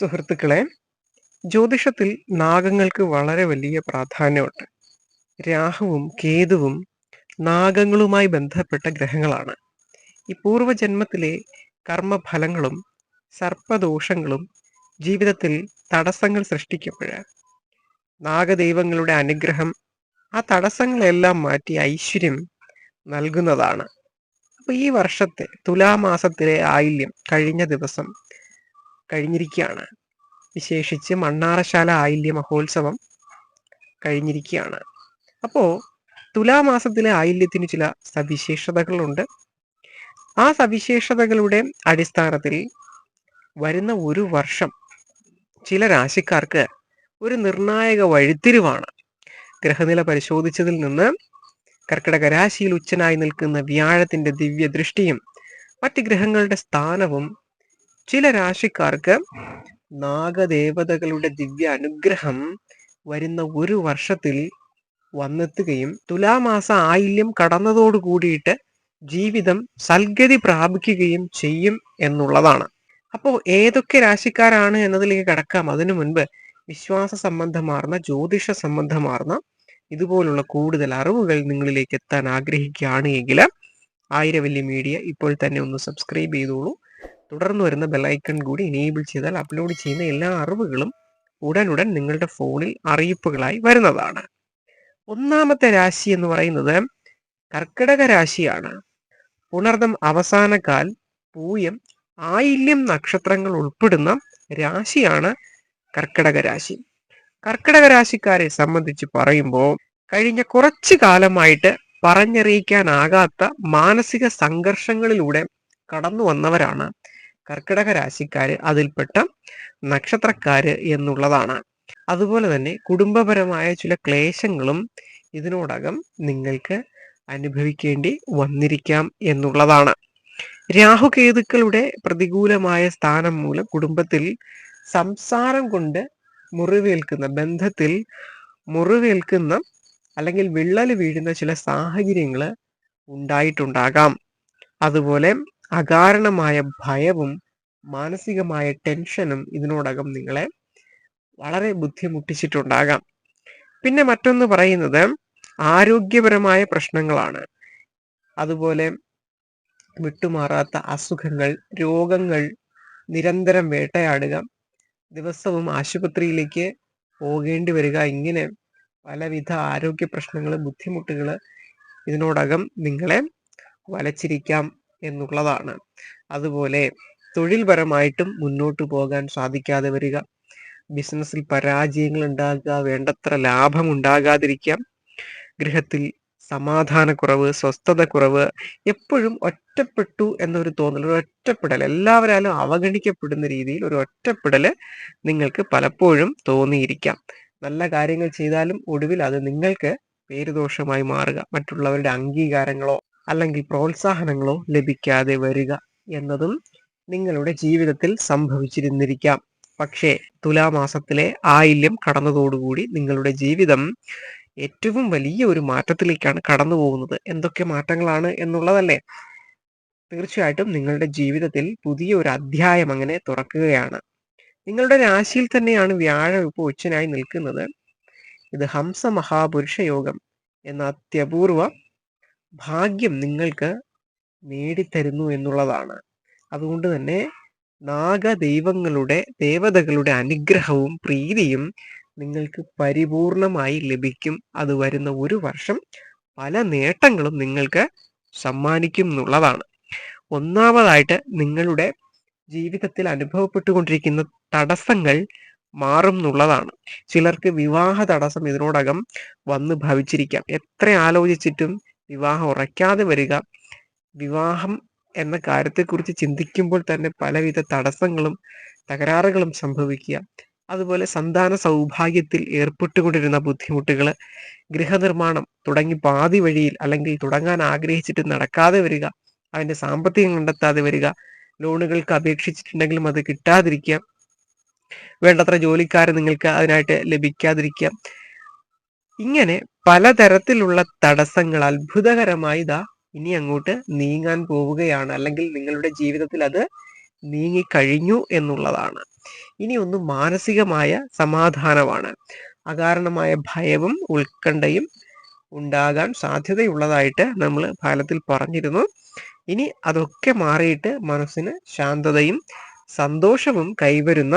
സുഹൃത്തുക്കളെ ജ്യോതിഷത്തിൽ നാഗങ്ങൾക്ക് വളരെ വലിയ പ്രാധാന്യമുണ്ട്. രാഹുവും കേതുവും നാഗങ്ങളുമായി ബന്ധപ്പെട്ട ഗ്രഹങ്ങളാണ്. ഈ പൂർവജന്മത്തിലെ കർമ്മഫലങ്ങളും സർപ്പദോഷങ്ങളും ജീവിതത്തിൽ തടസ്സങ്ങൾ സൃഷ്ടിക്കുമ്പോൾ നാഗദൈവങ്ങളുടെ അനുഗ്രഹം ആ തടസ്സങ്ങളെല്ലാം മാറ്റി ഐശ്വര്യം നൽകുന്നതാണ്. അപ്പോൾ ഈ വർഷത്തെ തുലാമാസത്തിലെ ആയില്യം കഴിഞ്ഞ ദിവസം കഴിഞ്ഞിരിക്കുകയാണ്. വിശേഷിച്ച് മണ്ണാറശാല ആയില്യ മഹോത്സവം കഴിഞ്ഞിരിക്കുകയാണ്. അപ്പോൾ തുലാമാസത്തിലെ ആയില്യത്തിന് ചില സവിശേഷതകളുണ്ട്. ആ സവിശേഷതകളുടെ അടിസ്ഥാനത്തിൽ വരുന്ന ഒരു വർഷം ചില രാശിക്കാർക്ക് ഒരു നിർണായക വഴിത്തിരിവാണ്. ഗ്രഹനില പരിശോധിച്ചതിൽ നിന്ന് കർക്കിടക രാശിയിൽ ഉച്ചനായി നിൽക്കുന്ന വ്യാഴത്തിന്റെ ദിവ്യ ദൃഷ്ടിയും മറ്റ് ഗ്രഹങ്ങളുടെ സ്ഥാനവും ചില രാശിക്കാർക്ക് നാഗദേവതകളുടെ ദിവ്യ അനുഗ്രഹം വരുന്ന ഒരു വർഷത്തിൽ വന്നെത്തുകയും തുലാമാസ ആയില്യം കടന്നതോടു കൂടിയിട്ട് ജീവിതം സൽഗതി പ്രാപിക്കുകയും ചെയ്യും എന്നുള്ളതാണ്. അപ്പോൾ ഏതൊക്കെ രാശിക്കാരാണ് എന്നതിലേക്ക് കടക്കാം. അതിനു മുൻപ് വിശ്വാസ സംബന്ധമാർന്ന ജ്യോതിഷ സംബന്ധമാർന്ന ഇതുപോലുള്ള കൂടുതൽ അറിവുകൾ നിങ്ങളിലേക്ക് എത്താൻ ആഗ്രഹിക്കുകയാണ് എങ്കിൽ ആയിരവല്യ മീഡിയ ഇപ്പോൾ തന്നെ ഒന്ന് സബ്സ്ക്രൈബ് ചെയ്തോളൂ. തുടർന്ന് വരുന്ന ബെലൈക്കൺ കൂടി എനേബിൾ ചെയ്താൽ അപ്ലോഡ് ചെയ്യുന്ന എല്ലാ അറിവുകളും ഉടനുടൻ നിങ്ങളുടെ ഫോണിൽ അറിയിപ്പുകളായി വരുന്നതാണ്. ഒന്നാമത്തെ രാശി എന്ന് പറയുന്നത് കർക്കിടക രാശിയാണ്. പുണർദം അവസാനക്കാൽ പൂയം ആയില്യം നക്ഷത്രങ്ങൾ ഉൾപ്പെടുന്ന രാശിയാണ് കർക്കിടക രാശി. കർക്കിടക രാശിക്കാരെ സംബന്ധിച്ച് പറയുമ്പോൾ കഴിഞ്ഞ കുറച്ചു കാലമായിട്ട് പറഞ്ഞറിയിക്കാനാകാത്ത മാനസിക സംഘർഷങ്ങളിലൂടെ കടന്നു വന്നവരാണ് കർക്കിടക രാശിക്കാര് അതിൽപ്പെട്ട നക്ഷത്രക്കാര് എന്നുള്ളതാണ്. അതുപോലെ തന്നെ കുടുംബപരമായ ചില ക്ലേശങ്ങളും ഇതിനോടകം നിങ്ങൾക്ക് അനുഭവിക്കേണ്ടി വന്നിരിക്കാം എന്നുള്ളതാണ്. രാഹുകേതുക്കളുടെ പ്രതികൂലമായ സ്ഥാനം മൂലം കുടുംബത്തിൽ സംസാരം കൊണ്ട് മുറിവേൽക്കുന്ന ബന്ധത്തിൽ മുറിവേൽക്കുന്ന അല്ലെങ്കിൽ വിള്ളൽ വീഴുന്ന ചില സാഹചര്യങ്ങൾ ഉണ്ടായിട്ടുണ്ടാകാം. അതുപോലെ അകാരണമായ ഭയവും മാനസികമായ ടെൻഷനും ഇതിനോടകം നിങ്ങളെ വളരെ ബുദ്ധിമുട്ടിച്ചിട്ടുണ്ടാകാം. പിന്നെ മറ്റൊന്ന് പറയുന്നത് ആരോഗ്യപരമായ പ്രശ്നങ്ങളാണ്. അതുപോലെ വിട്ടുമാറാത്ത അസുഖങ്ങൾ രോഗങ്ങൾ നിരന്തരം വേട്ടയാടുക ദിവസവും ആശുപത്രിയിലേക്ക് പോകേണ്ടി വരിക ഇങ്ങനെ പലവിധ ആരോഗ്യ പ്രശ്നങ്ങൾ ബുദ്ധിമുട്ടുകൾ ഇതിനോടകം നിങ്ങളെ വലച്ചിരിക്കാം. എന്നുള്ളതാണ്. അതുപോലെ തൊഴിൽപരമായിട്ടും മുന്നോട്ട് പോകാൻ സാധിക്കാതെ വരിക. ബിസിനസ്സിൽ പരാജയങ്ങൾ ഉണ്ടാകുക വേണ്ടത്ര ലാഭം ഉണ്ടാകാതിരിക്കാം ഗൃഹത്തിൽ സമാധാനക്കുറവ് സ്വസ്ഥതക്കുറവ് എപ്പോഴും ഒറ്റപ്പെട്ടു എന്നൊരു തോന്നൽ ഒരു ഒറ്റപ്പെടൽ എല്ലാവരാലും അവഗണിക്കപ്പെടുന്ന രീതിയിൽ ഒരു ഒറ്റപ്പെടൽ നിങ്ങൾക്ക് പലപ്പോഴും തോന്നിയിരിക്കാം. നല്ല കാര്യങ്ങൾ ചെയ്താലും ഒടുവിൽ അത് നിങ്ങൾക്ക് പേരുദോഷമായി മാറുക. മറ്റുള്ളവരുടെ അംഗീകാരങ്ങളോ അല്ലെങ്കിൽ പ്രോത്സാഹനങ്ങളോ ലഭിക്കാതെ വരിക എന്നതും നിങ്ങളുടെ ജീവിതത്തിൽ സംഭവിച്ചിരുന്നിരിക്കാം. പക്ഷേ തുലാമാസത്തിലെ ആയില്യം കടന്നതോടുകൂടി നിങ്ങളുടെ ജീവിതം ഏറ്റവും വലിയ ഒരു മാറ്റത്തിലേക്കാണ് കടന്നു പോകുന്നത് എന്തൊക്കെ മാറ്റങ്ങളാണ് എന്നുള്ളതല്ലേ? തീർച്ചയായിട്ടും നിങ്ങളുടെ ജീവിതത്തിൽ പുതിയ ഒരു അധ്യായം അങ്ങനെ തുറക്കുകയാണ്. നിങ്ങളുടെ രാശിയിൽ തന്നെയാണ് വ്യാഴം ഇപ്പോൾ ഉച്ചനായി നിൽക്കുന്നത്. ഇത് ഹംസ മഹാപുരുഷ യോഗം എന്ന അത്യപൂർവ ഭാഗ്യം നിങ്ങൾക്ക് നേടിത്തരുന്നു എന്നുള്ളതാണ്. അതുകൊണ്ട് തന്നെ നാഗദൈവങ്ങളുടെ ദേവതകളുടെ അനുഗ്രഹവും പ്രീതിയും നിങ്ങൾക്ക് പരിപൂർണമായി ലഭിക്കും. അത് വരുന്ന ഒരു വർഷം പല നേട്ടങ്ങളും നിങ്ങൾക്ക് സമ്മാനിക്കും എന്നുള്ളതാണ്. ഒന്നാമതായിട്ട് നിങ്ങളുടെ ജീവിതത്തിൽ അനുഭവപ്പെട്ടുകൊണ്ടിരിക്കുന്ന തടസ്സങ്ങൾ മാറും എന്നുള്ളതാണ്. ചിലർക്ക് വിവാഹ തടസ്സം ഇതിനോടകം വന്ന് ഭവിച്ചിരിക്കാം. എത്ര ആലോചിച്ചിട്ടും വിവാഹം ഉറയ്ക്കാതെ വരിക. വിവാഹം എന്ന കാര്യത്തെക്കുറിച്ച് ചിന്തിക്കുമ്പോൾ തന്നെ പലവിധ തടസ്സങ്ങളും തകരാറുകളും സംഭവിക്കുക. അതുപോലെ സന്താന സൗഭാഗ്യത്തിൽ ഏർപ്പെട്ടുകൊണ്ടിരുന്ന ബുദ്ധിമുട്ടുകൾ ഗൃഹനിർമ്മാണം തുടങ്ങി പാതി വഴിയിൽ അല്ലെങ്കിൽ തുടങ്ങാൻ ആഗ്രഹിച്ചിട്ട് നടക്കാതെ വരിക അതിന്റെ സാമ്പത്തികം കണ്ടെത്താതെ വരിക ലോണുകൾക്ക് അപേക്ഷിച്ചിട്ടുണ്ടെങ്കിലും അത് കിട്ടാതിരിക്കുക വേണ്ടത്ര ജോലിക്കാരെ നിങ്ങൾക്ക് അതിനായിട്ട് ലഭിക്കാതിരിക്കുക ഇങ്ങനെ പലതരത്തിലുള്ള തടസ്സങ്ങൾ അത്ഭുതകരമായി ഇതാ ഇനി അങ്ങോട്ട് നീങ്ങാൻ പോവുകയാണ്. അല്ലെങ്കിൽ നിങ്ങളുടെ ജീവിതത്തിൽ അത് നീങ്ങിക്കഴിഞ്ഞു എന്നുള്ളതാണ്. ഇനി ഒന്ന് മാനസികമായ സമാധാനമാണ്. അകാരണമായ ഭയവും ഉത്കണ്ഠയും ഉണ്ടാകാൻ സാധ്യതയുള്ളതായിട്ട് നമ്മൾ ഫലത്തിൽ പറഞ്ഞിരുന്നു. ഇനി അതൊക്കെ മാറിയിട്ട് മനസ്സിന് ശാന്തതയും സന്തോഷവും കൈവരുന്ന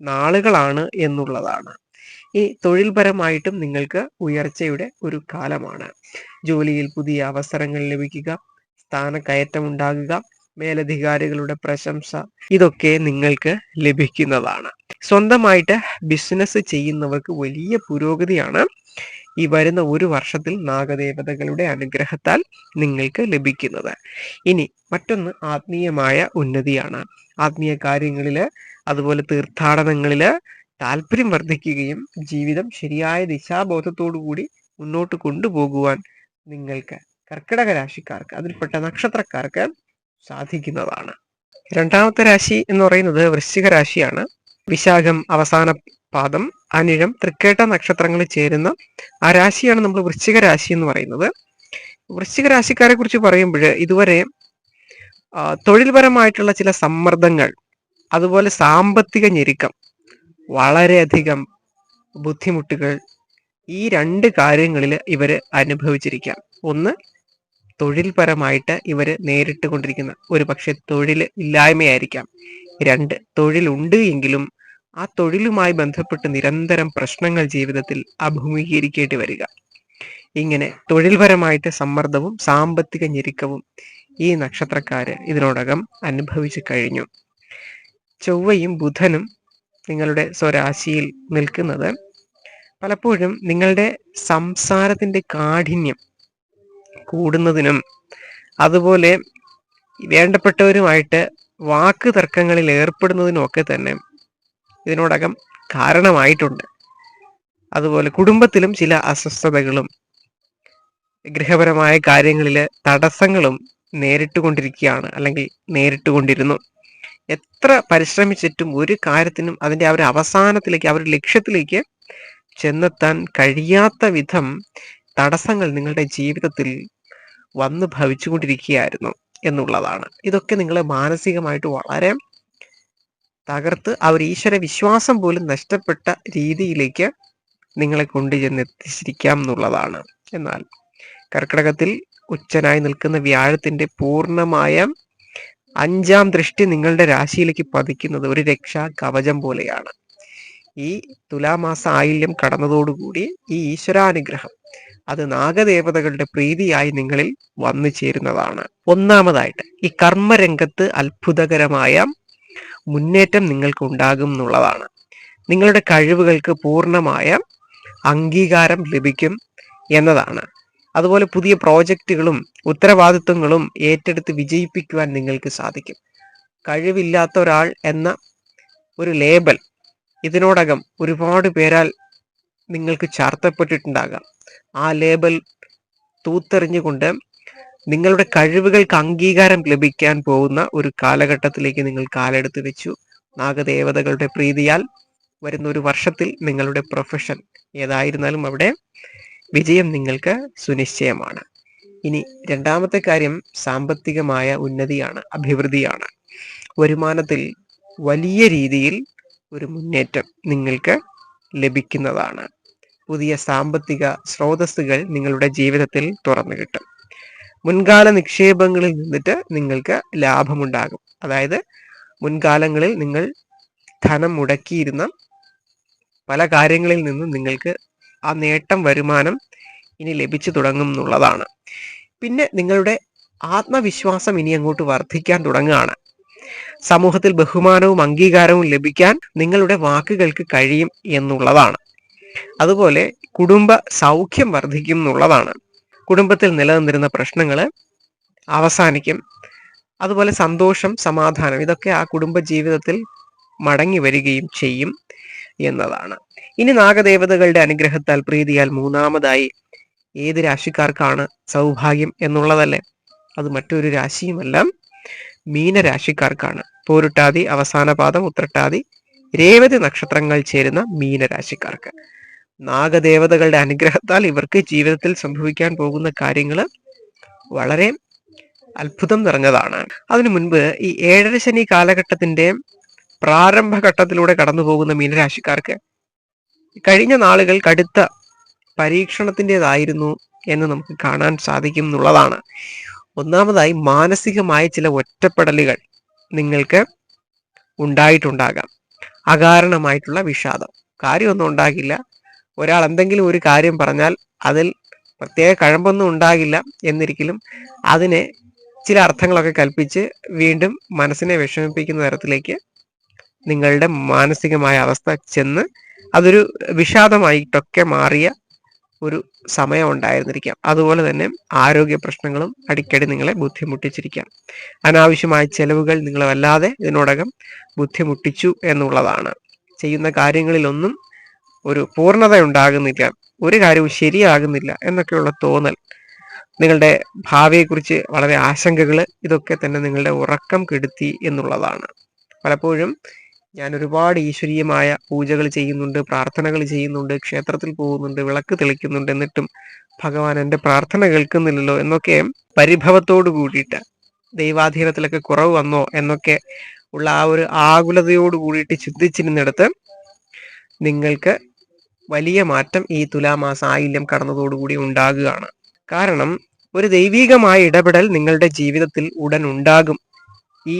നാളുകളാണ് എന്നുള്ളതാണ്. ഈ തൊഴിൽപരമായിട്ടും നിങ്ങൾക്ക് ഉയർച്ചയുടെ ഒരു കാലമാണ്. ജോലിയിൽ പുതിയ അവസരങ്ങൾ ലഭിക്കുക സ്ഥാനക്കയറ്റം ഉണ്ടാകുക മേലധികാരികളുടെ പ്രശംസ ഇതൊക്കെ നിങ്ങൾക്ക് ലഭിക്കുന്നതാണ്. സ്വന്തമായിട്ട് ബിസിനസ് ചെയ്യുന്നവർക്ക് വലിയ പുരോഗതിയാണ്. ഈ വരുന്ന ഒരു വർഷത്തിൽ നാഗദേവതകളുടെ അനുഗ്രഹത്താൽ നിങ്ങൾക്ക് ലഭിക്കുന്നത്. ഇനി മറ്റൊന്ന് ആത്മീയമായ ഉന്നതിയാണ്. ആത്മീയ കാര്യങ്ങളിൽ അതുപോലെ തീർത്ഥാടനങ്ങളിൽ താല്പര്യം വർദ്ധിക്കുകയും ജീവിതം ശരിയായ ദിശാബോധത്തോടു കൂടി മുന്നോട്ട് കൊണ്ടുപോകുവാൻ നിങ്ങൾക്ക് കർക്കിടക രാശിക്കാർക്ക് അതിൽപ്പെട്ട നക്ഷത്രക്കാർക്ക് സാധിക്കുന്നതാണ്. രണ്ടാമത്തെ രാശി എന്ന് പറയുന്നത് വൃശ്ചിക രാശിയാണ്. വിശാഖം അവസാന പാദം അനിഴം തൃക്കേട്ട നക്ഷത്രങ്ങൾ ചേരുന്ന ആ രാശിയാണ് നമ്മൾ വൃശ്ചിക രാശി എന്ന് പറയുന്നത്. വൃശ്ചിക രാശിക്കാരെ കുറിച്ച് പറയുമ്പോൾ ഇതുവരെ തൊഴിൽപരമായിട്ടുള്ള ചില സമ്മർദ്ദങ്ങൾ അതുപോലെ സാമ്പത്തിക ഞെരുക്കം വളരെയധികം ബുദ്ധിമുട്ടുകൾ ഈ രണ്ട് കാര്യങ്ങളിൽ ഇവർ അനുഭവിച്ചിരിക്കാം. ഒന്ന് തൊഴിൽപരമായിട്ട് ഇവർ നേരിട്ട് കൊണ്ടിരിക്കുന്ന ഒരു പക്ഷെ തൊഴിൽ ഇല്ലായ്മയായിരിക്കാം. രണ്ട് തൊഴിലുണ്ട് എങ്കിലും ആ തൊഴിലുമായി ബന്ധപ്പെട്ട് നിരന്തരം പ്രശ്നങ്ങൾ ജീവിതത്തിൽ അഭിമുഖീകരിക്കേണ്ടി വരിക. ഇങ്ങനെ തൊഴിൽപരമായിട്ട് സമ്മർദ്ദവും സാമ്പത്തിക ഞെരുക്കവും ഈ നക്ഷത്രക്കാര് ഇതിനോടകം അനുഭവിച്ചു കഴിഞ്ഞു. ചൊവ്വയും ബുധനും നിങ്ങളുടെ സ്വരാശിയിൽ നിൽക്കുന്നത് പലപ്പോഴും നിങ്ങളുടെ സംസാരത്തിന്റെ കാഠിന്യം കൂടുന്നതിനും അതുപോലെ വേണ്ടപ്പെട്ടവരുമായിട്ട് വാക്ക് തർക്കങ്ങളിൽ ഏർപ്പെടുന്നതിനും ഒക്കെ തന്നെ ഇതിനോടകം കാരണമായിട്ടുണ്ട്. അതുപോലെ കുടുംബത്തിലും ചില അസ്വസ്ഥതകളും ഗൃഹപരമായ കാര്യങ്ങളിൽ തടസ്സങ്ങളും നേരിട്ടുകൊണ്ടിരിക്കുകയാണ് അല്ലെങ്കിൽ നേരിട്ടുകൊണ്ടിരുന്നു. എത്ര പരിശ്രമിച്ചിട്ടും ഒരു കാര്യത്തിനും അതിന്റെ ആ ഒരു അവസാനത്തിലേക്ക് ആ ഒരു ലക്ഷ്യത്തിലേക്ക് ചെന്നെത്താൻ കഴിയാത്ത വിധം തടസ്സങ്ങൾ നിങ്ങളുടെ ജീവിതത്തിൽ വന്നു ഭവിച്ചുകൊണ്ടിരിക്കുകയായിരുന്നു എന്നുള്ളതാണ്. ഇതൊക്കെ നിങ്ങളെ മാനസികമായിട്ട് വളരെ തകർത്ത് ആ ഒരു ഈശ്വര വിശ്വാസം പോലും നഷ്ടപ്പെട്ട രീതിയിലേക്ക് നിങ്ങളെ കൊണ്ടുചെന്ന് എത്തിച്ചിരിക്കാം എന്നുള്ളതാണ്. എന്നാൽ കർക്കിടകത്തിൽ ഉച്ചനായി നിൽക്കുന്ന വ്യാഴത്തിന്റെ പൂർണമായ അഞ്ചാം ദൃഷ്ടി നിങ്ങളുടെ രാശിയിലേക്ക് പതിക്കുന്നത് ഒരു രക്ഷാ കവചം പോലെയാണ്. ഈ തുലാമാസ ആയില്യം കടന്നതോടുകൂടി ഈ ഈശ്വരാനുഗ്രഹം അത് നാഗദേവതകളുടെ പ്രീതിയായി നിങ്ങളിൽ വന്നു ചേരുന്നതാണ്. ഒന്നാമതായിട്ട് ഈ കർമ്മരംഗത്ത് അത്ഭുതകരമായ മുന്നേറ്റം നിങ്ങൾക്ക് ഉണ്ടാകും എന്നുള്ളതാണ്. നിങ്ങളുടെ കഴിവുകൾക്ക് പൂർണമായ അംഗീകാരം ലഭിക്കും എന്നതാണ്. അതുപോലെ പുതിയ പ്രോജക്റ്റുകളും ഉത്തരവാദിത്വങ്ങളും ഏറ്റെടുത്ത് വിജയിപ്പിക്കുവാൻ നിങ്ങൾക്ക് സാധിക്കും. കഴിവില്ലാത്ത ഒരാൾ എന്ന ഒരു ലേബൽ ഇതിനോടകം ഒരുപാട് പേരാൽ നിങ്ങൾക്ക് ചാർത്തപ്പെട്ടിട്ടുണ്ടാകാം. ആ ലേബൽ തൂത്തെറിഞ്ഞുകൊണ്ട് നിങ്ങളുടെ കഴിവുകൾക്ക് അംഗീകാരം ലഭിക്കാൻ പോകുന്ന ഒരു കാലഘട്ടത്തിലേക്ക് നിങ്ങൾ കാലെടുത്ത് വെച്ചു. നാഗദേവതകളുടെ പ്രീതിയാൽ വരുന്ന ഒരു വർഷത്തിൽ നിങ്ങളുടെ പ്രൊഫഷൻ ഏതായിരുന്നാലും അവിടെ വിജയം നിങ്ങൾക്ക് സുനിശ്ചയമാണ്. ഇനി രണ്ടാമത്തെ കാര്യം സാമ്പത്തികമായ ഉന്നതിയാണ് അഭിവൃദ്ധിയാണ്. വരുമാനത്തിൽ വലിയ രീതിയിൽ ഒരു മുന്നേറ്റം നിങ്ങൾക്ക് ലഭിക്കുന്നതാണ്. പുതിയ സാമ്പത്തിക സ്രോതസ്സുകൾ നിങ്ങളുടെ ജീവിതത്തിൽ തുറന്നു കിട്ടും. മുൻകാല നിക്ഷേപങ്ങളിൽ നിന്നിട്ട് നിങ്ങൾക്ക് ലാഭമുണ്ടാകും. അതായത് മുൻകാലങ്ങളിൽ നിങ്ങൾ ധനം മുടക്കിയിരുന്ന പല കാര്യങ്ങളിൽ നിന്നും നിങ്ങൾക്ക് ആ നേട്ടം വരുമാനം ഇനി ലഭിച്ചു തുടങ്ങും എന്നുള്ളതാണ്. പിന്നെ നിങ്ങളുടെ ആത്മവിശ്വാസം ഇനി അങ്ങോട്ട് വർദ്ധിക്കാൻ തുടങ്ങുകയാണ്. സമൂഹത്തിൽ ബഹുമാനവും അംഗീകാരവും ലഭിക്കാൻ നിങ്ങളുടെ വാക്കുകൾക്ക് കഴിയും എന്നുള്ളതാണ്. അതുപോലെ കുടുംബ സൗഖ്യം വർദ്ധിക്കും എന്നുള്ളതാണ്. കുടുംബത്തിൽ നിലനിന്നിരുന്ന പ്രശ്നങ്ങൾ അവസാനിക്കും. അതുപോലെ സന്തോഷം സമാധാനം ഇതൊക്കെ ആ കുടുംബ ജീവിതത്തിൽ മടങ്ങി വരികയും ചെയ്യും എന്നതാണ്. ഇനി നാഗദേവതകളുടെ അനുഗ്രഹത്താൽ പ്രീതിയാൽ മൂന്നാമതായി ഏത് രാശിക്കാർക്കാണ് സൗഭാഗ്യം എന്നുള്ളതല്ലേ? അത് മറ്റൊരു രാശിയുമല്ല. മീനരാശിക്കാർക്കാണ് പോരുട്ടാതി അവസാന പാദം ഉത്രട്ടാതി രേവതി നക്ഷത്രങ്ങൾ ചേരുന്ന മീനരാശിക്കാർക്ക് നാഗദേവതകളുടെ അനുഗ്രഹത്താൽ ഇവർക്ക് ജീവിതത്തിൽ സംഭവിക്കാൻ പോകുന്ന കാര്യങ്ങൾ വളരെ അത്ഭുതം നിറഞ്ഞതാണ്. അതിനു മുൻപ് ഈ ഏഴര ശനി കാലഘട്ടത്തിന്റെ പ്രാരംഭഘട്ടത്തിലൂടെ കടന്നു പോകുന്ന മീനരാശിക്കാർക്ക് കഴിഞ്ഞ നാളുകൾ കടുത്ത പരീക്ഷണത്തിന്റെതായിരുന്നു എന്ന് നമുക്ക് കാണാൻ സാധിക്കും എന്നുള്ളതാണ്. ഒന്നാമതായി മാനസികമായ ചില ഒറ്റപ്പെടലുകൾ നിങ്ങൾക്ക് ഉണ്ടായിട്ടുണ്ടാകാം. അകാരണമായിട്ടുള്ള വിഷാദം. കാര്യമൊന്നും ഉണ്ടാകില്ല. ഒരാൾ എന്തെങ്കിലും ഒരു കാര്യം പറഞ്ഞാൽ അതിൽ പ്രത്യേക കഴമ്പൊന്നും ഉണ്ടാകില്ല എന്നിരിക്കലും അതിനെ ചില അർത്ഥങ്ങളൊക്കെ കൽപ്പിച്ച് വീണ്ടും മനസ്സിനെ വിഷമിപ്പിക്കുന്ന തരത്തിലേക്ക് നിങ്ങളുടെ മാനസികമായ അവസ്ഥ ചെന്ന് അതൊരു വിഷാദമായിട്ടൊക്കെ മാറിയ ഒരു സമയം ഉണ്ടായിരുന്നിരിക്കാം അതുപോലെ തന്നെ ആരോഗ്യ പ്രശ്നങ്ങളും അടിക്കടി നിങ്ങളെ ബുദ്ധിമുട്ടിച്ചിരിക്കാം. അനാവശ്യമായ ചെലവുകൾ നിങ്ങളെ വല്ലാതെ ഇതിനോടകം ബുദ്ധിമുട്ടിച്ചു എന്നുള്ളതാണ്. ചെയ്യുന്ന കാര്യങ്ങളിലൊന്നും ഒരു പൂർണത ഉണ്ടാകുന്നില്ല ഒരു കാര്യവും ശരിയാകുന്നില്ല എന്നൊക്കെയുള്ള തോന്നൽ. നിങ്ങളുടെ ഭാവിയെക്കുറിച്ച് വളരെ ആശങ്കകൾ ഇതൊക്കെ തന്നെ നിങ്ങളുടെ ഉറക്കം കെടുത്തി എന്നുള്ളതാണ്. പലപ്പോഴും ഞാൻ ഒരുപാട് ഈശ്വരീയമായ പൂജകൾ ചെയ്യുന്നുണ്ട് പ്രാർത്ഥനകൾ ചെയ്യുന്നുണ്ട് ക്ഷേത്രത്തിൽ പോകുന്നുണ്ട് വിളക്ക് തെളിക്കുന്നുണ്ട് എന്നിട്ടും ഭഗവാൻ എന്റെ പ്രാർത്ഥന കേൾക്കുന്നില്ലല്ലോ എന്നൊക്കെ പരിഭവത്തോട് കൂടിയിട്ട് ദൈവാധീനത്തിലൊക്കെ കുറവ് വന്നോ എന്നൊക്കെ ഉള്ള ആ ഒരു ആകുലതയോട് കൂടിയിട്ട് ചിന്തിച്ചിരുന്നിടത്ത് നിങ്ങൾക്ക് വലിയ മാറ്റം ഈ തുലാമാസ ആയില്യം കടന്നതോടുകൂടി ഉണ്ടാകുകയാണ്. കാരണം ഒരു ദൈവീകമായ ഇടപെടൽ നിങ്ങളുടെ ജീവിതത്തിൽ ഉടൻ ഉണ്ടാകും. ഈ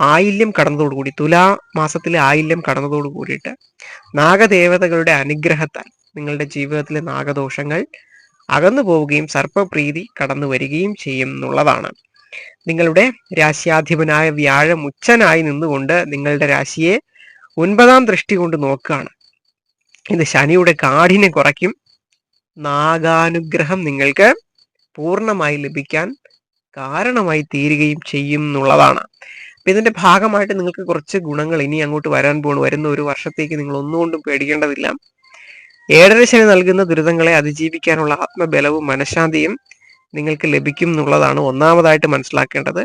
ആയില്യം കടന്നതോടുകൂടി തുലാ മാസത്തിലെ ആയില്യം കടന്നതോടു കൂടിയിട്ട് നാഗദേവതകളുടെ അനുഗ്രഹത്താൽ നിങ്ങളുടെ ജീവിതത്തിലെ നാഗദോഷങ്ങൾ അകന്നു പോവുകയും സർപ്പപ്രീതി കടന്നു വരികയും ചെയ്യും എന്നുള്ളതാണ്. നിങ്ങളുടെ രാശ്യാധിപനായ വ്യാഴം ഉച്ചനായി നിന്നുകൊണ്ട് നിങ്ങളുടെ രാശിയെ ഒൻപതാം ദൃഷ്ടി കൊണ്ട് നോക്കുകയാണ്. ഇത് ശനിയുടെ കാഠിനെ കുറയ്ക്കും. നാഗാനുഗ്രഹം നിങ്ങൾക്ക് പൂർണമായി ലഭിക്കാൻ കാരണമായി തീരുകയും ചെയ്യും എന്നുള്ളതാണ്. അപ്പൊ ഇതിന്റെ ഭാഗമായിട്ട് നിങ്ങൾക്ക് കുറച്ച് ഗുണങ്ങൾ ഇനി അങ്ങോട്ട് വരാൻ പോണു വരുന്ന ഒരു വർഷത്തേക്ക് നിങ്ങൾ ഒന്നുകൊണ്ടും പേടിക്കേണ്ടതില്ല. ഏഴര ശനി നൽകുന്ന ദുരിതങ്ങളെ അതിജീവിക്കാനുള്ള ആത്മബലവും മനഃശാന്തിയും നിങ്ങൾക്ക് ലഭിക്കും എന്നുള്ളതാണ് ഒന്നാമതായിട്ട് മനസ്സിലാക്കേണ്ടത്.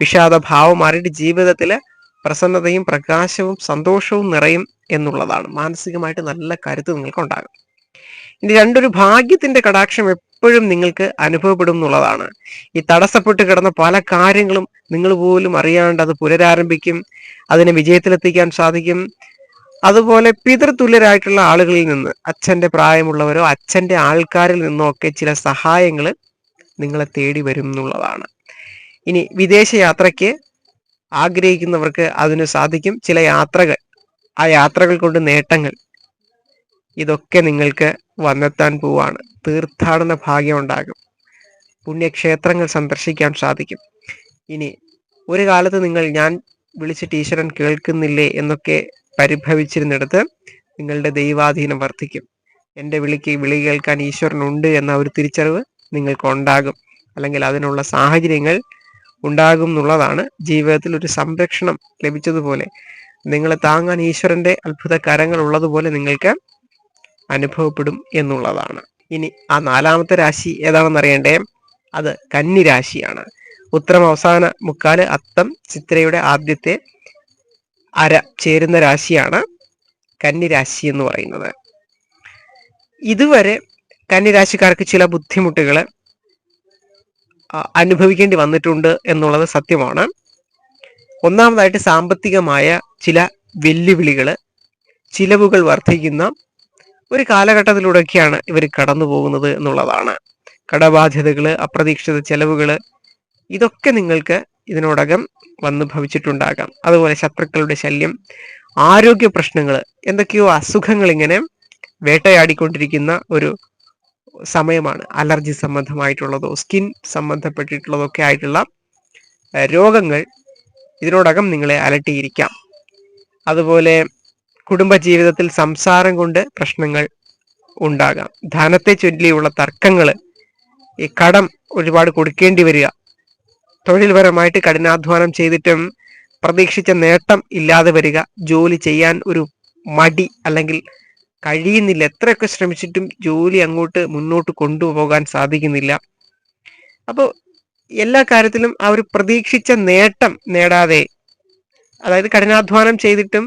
വിഷാദഭാവം മാറിയിട്ട് ജീവിതത്തിൽ പ്രസന്നതയും പ്രകാശവും സന്തോഷവും നിറയും എന്നുള്ളതാണ്. മാനസികമായിട്ട് നല്ല കരുത്ത് നിങ്ങൾക്ക് ഉണ്ടാകും. ഇനി രണ്ടൊരു ഭാഗ്യത്തിന്റെ കടാക്ഷം എപ്പോഴും നിങ്ങൾക്ക് അനുഭവപ്പെടും എന്നുള്ളതാണ്. ഈ തടസ്സപ്പെട്ട് കിടന്ന പല കാര്യങ്ങളും നിങ്ങൾ പോലും അറിയാണ്ട് അത് പുനരാരംഭിക്കും അതിനെ വിജയത്തിലെത്തിക്കാൻ സാധിക്കും. അതുപോലെ പിതൃതുല്യരായിട്ടുള്ള ആളുകളിൽ നിന്ന് അച്ഛന്റെ പ്രായമുള്ളവരോ അച്ഛന്റെ ആൾക്കാരിൽ നിന്നോ ഒക്കെ ചില സഹായങ്ങൾ നിങ്ങളെ തേടി വരും എന്നുള്ളതാണ്. ഇനി വിദേശ യാത്രയ്ക്ക് ആഗ്രഹിക്കുന്നവർക്ക് അതിന് സാധിക്കും. ചില യാത്രകൾ ആ യാത്രകൾ കൊണ്ട് നേട്ടങ്ങൾ ഇതൊക്കെ നിങ്ങൾക്ക് വന്നെത്താൻ പോവാണ്. തീർത്ഥാടന ഭാഗ്യം ഉണ്ടാകും. പുണ്യക്ഷേത്രങ്ങൾ സന്ദർശിക്കാൻ സാധിക്കും. ഇനി ഒരു കാലത്ത് നിങ്ങൾ ഞാൻ വിളിച്ചിട്ട് ഈശ്വരൻ കേൾക്കുന്നില്ലേ എന്നൊക്കെ പരിഭവിച്ചിരുന്നിടത്ത് നിങ്ങളുടെ ദൈവാധീനം വർദ്ധിക്കും. എന്റെ വിളിക്ക് വിളി കേൾക്കാൻ ഈശ്വരൻ ഉണ്ട് എന്ന ഒരു തിരിച്ചറിവ് നിങ്ങൾക്ക് ഉണ്ടാകും. അല്ലെങ്കിൽ അതിനുള്ള സാഹചര്യങ്ങൾ ഉണ്ടാകും എന്നുള്ളതാണ് ജീവിതത്തിൽ ഒരു സംരക്ഷണം ലഭിച്ചതുപോലെ. നിങ്ങളെ താങ്ങാൻ ഈശ്വരന്റെ അത്ഭുത കരങ്ങൾ ഉള്ളതുപോലെ നിങ്ങൾക്ക് അനുഭവപ്പെടും എന്നുള്ളതാണ്. ഇനി ആ നാലാമത്തെ രാശി ഏതാണെന്ന് അറിയണ്ടേ അത് കന്നി രാശിയാണ്. ഉത്തരം അവസാന മുക്കാൽ അത്തം ചിത്രയുടെ ആദ്യത്തെ അര ചേരുന്ന രാശിയാണ് കന്നിരാശി എന്ന് പറയുന്നത്. ഇതുവരെ കന്നിരാശിക്കാർക്ക് ചില ബുദ്ധിമുട്ടുകൾ അനുഭവിക്കേണ്ടി വന്നിട്ടുണ്ട് എന്നുള്ളത് സത്യമാണ്. ഒന്നാമതായിട്ട് സാമ്പത്തികമായ ചില വെല്ലുവിളികൾ ചിലവുകൾ വർദ്ധിക്കുന്ന ഒരു കാലഘട്ടത്തിലൂടെയൊക്കെയാണ് ഇവർ കടന്നു പോകുന്നത് എന്നുള്ളതാണ്. കടബാധ്യതകൾ അപ്രതീക്ഷിത ചെലവുകൾ ഇതൊക്കെ നിങ്ങൾക്ക് ഇതിനോടകം വന്നു ഭവിച്ചിട്ടുണ്ടാകാം. അതുപോലെ ശത്രുക്കളുടെ ശല്യം ആരോഗ്യ പ്രശ്നങ്ങൾ എന്തൊക്കെയോ അസുഖങ്ങൾ ഇങ്ങനെ വേട്ടയാടിക്കൊണ്ടിരിക്കുന്ന ഒരു സമയമാണ്. അലർജി സംബന്ധമായിട്ടുള്ളതോ സ്കിൻ സംബന്ധപ്പെട്ടിട്ടുള്ളതോ ഒക്കെ ആയിട്ടുള്ള രോഗങ്ങൾ ഇതിനോടകം നിങ്ങളെ അലട്ടിയിരിക്കാം. അതുപോലെ കുടുംബജീവിതത്തിൽ സംസാരം കൊണ്ട് പ്രശ്നങ്ങൾ ഉണ്ടാകാം. ധനത്തെ ചൊല്ലിയുള്ള തർക്കങ്ങൾ ഈ കടം ഒരുപാട് കൊടുക്കേണ്ടി വരിക. തൊഴിൽപരമായിട്ട് കഠിനാധ്വാനം ചെയ്തിട്ടും പ്രതീക്ഷിച്ച നേട്ടം ഇല്ലാതെ വരിക ജോലി ചെയ്യാൻ ഒരു മടി അല്ലെങ്കിൽ കഴിയുന്നില്ല എത്രയൊക്കെ ശ്രമിച്ചിട്ടും ജോലി അങ്ങോട്ട് മുന്നോട്ട് കൊണ്ടുപോകാൻ സാധിക്കുന്നില്ല. അപ്പോൾ എല്ലാ കാര്യത്തിലും ആ ഒരു പ്രതീക്ഷിച്ച നേട്ടം നേടാതെ അതായത് കഠിനാധ്വാനം ചെയ്തിട്ടും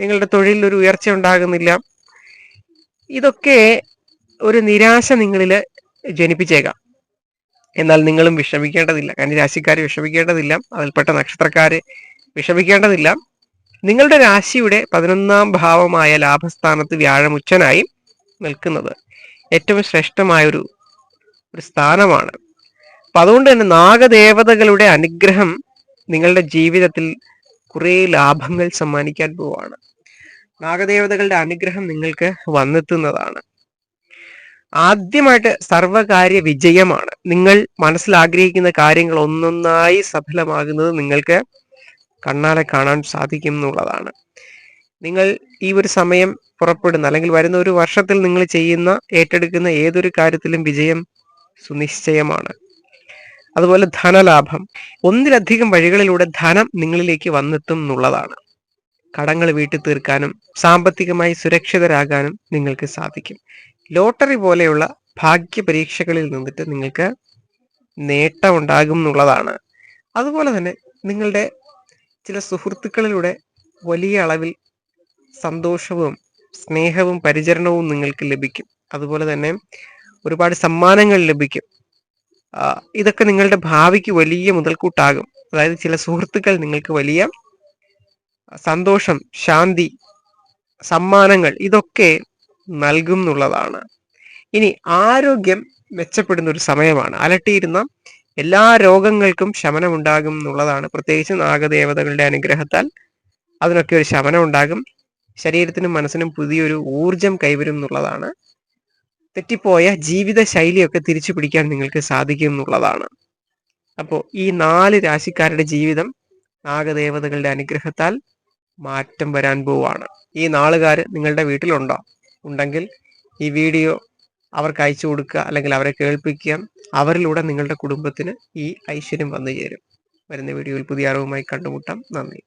നിങ്ങളുടെ തൊഴിലിൽ ഒരു ഉയർച്ച ഉണ്ടാകുന്നില്ല ഇതൊക്കെ ഒരു നിരാശ നിങ്ങളിൽ ജനിപ്പിച്ചേക്കാം. എന്നാൽ നിങ്ങളും വിഷമിക്കേണ്ടതില്ല. കാരണം രാശിക്കാർ വിഷമിക്കേണ്ടതില്ല. അതിൽപ്പെട്ട നക്ഷത്രക്കാര് വിഷമിക്കേണ്ടതില്ല. നിങ്ങളുടെ രാശിയുടെ പതിനൊന്നാം ഭാവമായ ലാഭസ്ഥാനത്ത് വ്യാഴമുച്ചനായി നിൽക്കുന്നത് ഏറ്റവും ശ്രേഷ്ഠമായ ഒരു ഒരു സ്ഥാനമാണ്. അപ്പൊ അതുകൊണ്ട് തന്നെ നാഗദേവതകളുടെ അനുഗ്രഹം നിങ്ങളുടെ ജീവിതത്തിൽ കുറെ ലാഭങ്ങൾ സമ്മാനിക്കാൻ പോവാണ്. നാഗദേവതകളുടെ അനുഗ്രഹം നിങ്ങൾക്ക് വന്നെത്തുന്നതാണ്. ആദ്യമായിട്ട് സർവകാര്യ വിജയമാണ്. നിങ്ങൾ മനസ്സിൽ ആഗ്രഹിക്കുന്ന കാര്യങ്ങൾ ഒന്നൊന്നായി സഫലമാകുന്നത് നിങ്ങൾക്ക് കണ്ണാലെ കാണാൻ സാധിക്കും എന്നുള്ളതാണ്. നിങ്ങൾ ഈ ഒരു സമയം പുറപ്പെടുന്ന അല്ലെങ്കിൽ വരുന്ന ഒരു വർഷത്തിൽ നിങ്ങൾ ചെയ്യുന്ന ഏറ്റെടുക്കുന്ന ഏതൊരു കാര്യത്തിലും വിജയം സുനിശ്ചയമാണ്. അതുപോലെ ധനലാഭം. ഒന്നിലധികം വഴികളിലൂടെ ധനം നിങ്ങളിലേക്ക് വന്നെത്തും എന്നുള്ളതാണ്. കടങ്ങൾ വീട്ടിൽ തീർക്കാനും സാമ്പത്തികമായി സുരക്ഷിതരാകാനും നിങ്ങൾക്ക് സാധിക്കും. ലോട്ടറി പോലെയുള്ള ഭാഗ്യ പരീക്ഷകളിൽ നിന്നിട്ട് നിങ്ങൾക്ക് നേട്ടം ഉണ്ടാകും എന്നുള്ളതാണ്. അതുപോലെ തന്നെ നിങ്ങളുടെ ചില സുഹൃത്തുക്കളിലൂടെ വലിയ അളവിൽ സന്തോഷവും സ്നേഹവും പരിചരണവും നിങ്ങൾക്ക് ലഭിക്കും. അതുപോലെ തന്നെ ഒരുപാട് സമ്മാനങ്ങൾ ലഭിക്കും. ഇതൊക്കെ നിങ്ങളുടെ ഭാവിക്ക് വലിയ മുതൽക്കൂട്ടാകും. അതായത് ചില സുഹൃത്തുക്കൾ നിങ്ങൾക്ക് വലിയ സന്തോഷം ശാന്തി സമ്മാനങ്ങൾ ഇതൊക്കെ നൽകും എന്നുള്ളതാണ് ഇനി ആരോഗ്യം മെച്ചപ്പെടുന്ന ഒരു സമയമാണ്. അലട്ടിയിരുന്ന എല്ലാ രോഗങ്ങൾക്കും ശമനമുണ്ടാകും എന്നുള്ളതാണ്. പ്രത്യേകിച്ച് നാഗദേവതകളുടെ അനുഗ്രഹത്താൽ അതിനൊക്കെ ഒരു ശമനം ഉണ്ടാകും ശരീരത്തിനും മനസ്സിനും പുതിയൊരു ഊർജം കൈവരും എന്നുള്ളതാണ്. തെറ്റിപ്പോയ ജീവിത ശൈലിയൊക്കെ തിരിച്ചു പിടിക്കാൻ നിങ്ങൾക്ക് സാധിക്കും എന്നുള്ളതാണ്. അപ്പോൾ ഈ നാല് രാശിക്കാരുടെ ജീവിതം നാഗദേവതകളുടെ അനുഗ്രഹത്താൽ മാറ്റം വരാൻ പോവാണ് ഈ നാളുകാർ നിങ്ങളുടെ വീട്ടിലുണ്ടോ? ഉണ്ടെങ്കിൽ ഈ വീഡിയോ അവർക്ക് അയച്ചു കൊടുക്കുക അല്ലെങ്കിൽ അവരെ കേൾപ്പിക്കുക. അവരിലൂടെ നിങ്ങളുടെ കുടുംബത്തിന് ഈ ഐശ്വര്യം വന്നു ചേരും വരുന്ന വീഡിയോയിൽ പുതിയ അറിവുമായി കണ്ടുമുട്ടാം. നന്ദി.